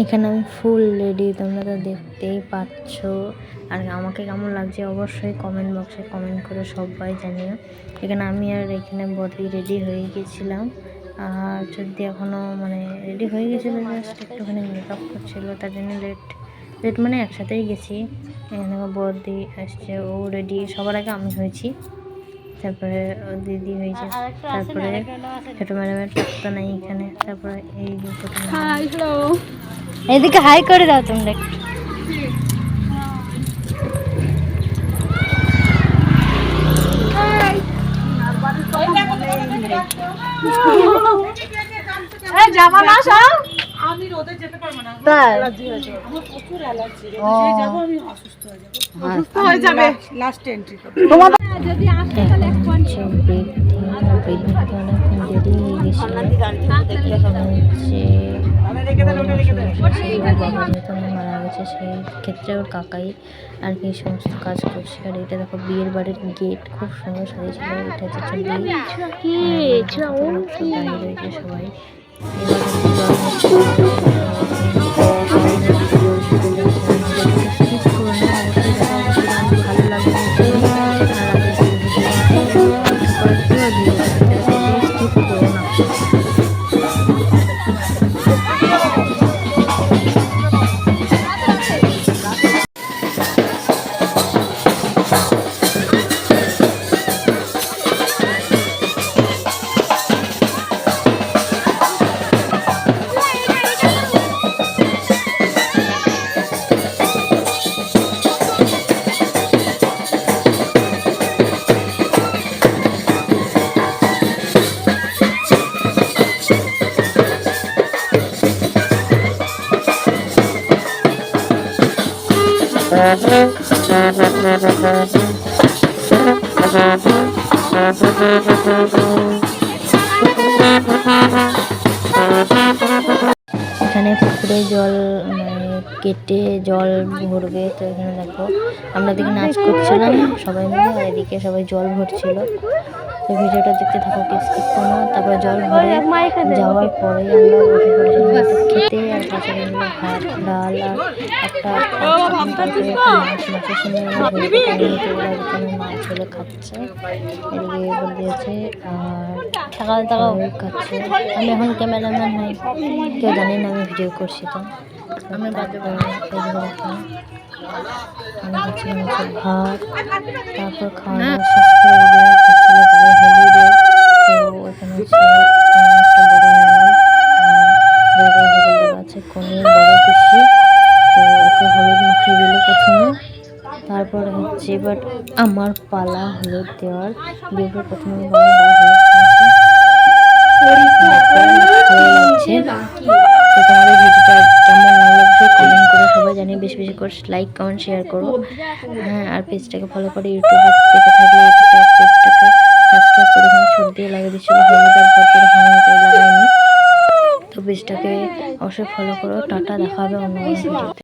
এখানে আমি full ready তোমরা তো দেখতেই পাচ্ছ। আর আমাকে কেমন লাগছে অবশ্যই কমেন্ট বক্সে কমেন্ট করে সবাই জানিও। এখানে আমি আর এখানে বডি রেডি হয়ে গেছিলাম। আর যদি এখনও মানে রেডি হয়ে গেছিল জাস্ট একটুখানি মেকআপ করছিল তার জন্য লেট লেট মানে একসাথেই গেছি। এখানে বদি আসছে ও রেডি সবার আগে আমি হয়েছি। তারপরে ও দিদি হয়েছে তারপরে ছোটো ম্যাডামের নাই এখানে তারপরে এই এদিকে হাই করে দাও তোমরা। জামা না সব? আমি রোদে যেতে পারব না। অ্যালার্জি হয়েছে আমার প্রচুর অ্যালার্জি ও। যে আমি অসুস্থ হয়ে যাব। অসুস্থ হয়ে যাবে। লাস্ট এন্ট্রি তোমাদের এখন হচ্ছে বৃদ্ধি আর হয়ে মারা গেছে সেই ক্ষেত্রে ওর কাকাই আর কি সমস্ত কাজ করছে আর এটা দেখো বিয়ের বাড়ির গেট খুব সুন্দর সাজিয়েছিল এটা হচ্ছে সবাই এখানে পুকুরে জল মানে কেটে জল ভরবে, তো এখানে দেখো। আমরা দেখি নাচ করছিলাম, সবাই মিলে এদিকে সবাই জল ভরছিল। তো ভিডিওটা দেখতে থাকো স্কিপ করো না। তারপরে জল ভরে যাওয়ার পরে আমরা বসে পড়েছিলাম খেতে আর রইল ভাত ডাল আর একটা মাছের সঙ্গে মাছ হলে খাচ্ছে। এদিকে বলে দিয়েছে আর টাকা টাকা খাচ্ছে। আমি এখন ক্যামেরাম্যান হই কেউ জানে না আমি ভিডিও করছি তো। আমি ভাত। তারপর খাওয়া দাওয়া শেষ করে দিয়ে হচ্ছিল গায়ে হলুদে তো ওখানে হচ্ছে একটা বড় ম্যাডাম আর আছে কনের বড় পিসি তো ওকে হলুদ মাখিয়ে দিল প্রথমে। তারপর হচ্ছে বাট আমার পালা হলুদ দেওয়ার দিয়ে প্রথমে লাগছে তো তোমাদের ভিডিওটা কেমন করে সবাই জানিয়ে বেশি বেশি করে লাইক কমেন্ট শেয়ার করো। হ্যাঁ আর পেজটাকে ফলো করে ইউটিউবে দেখে থাকলে ইউটিউবটা পেজটাকে সাবস্ক্রাইব করে এখানে সর্দি লাগিয়ে দিচ্ছিল। হলুদ আর পরপর হামিতে লাগাইনি। পেজটাকে অবশ্যই ফলো করো। টাটা দেখা হবে অন্য ভিডিওতে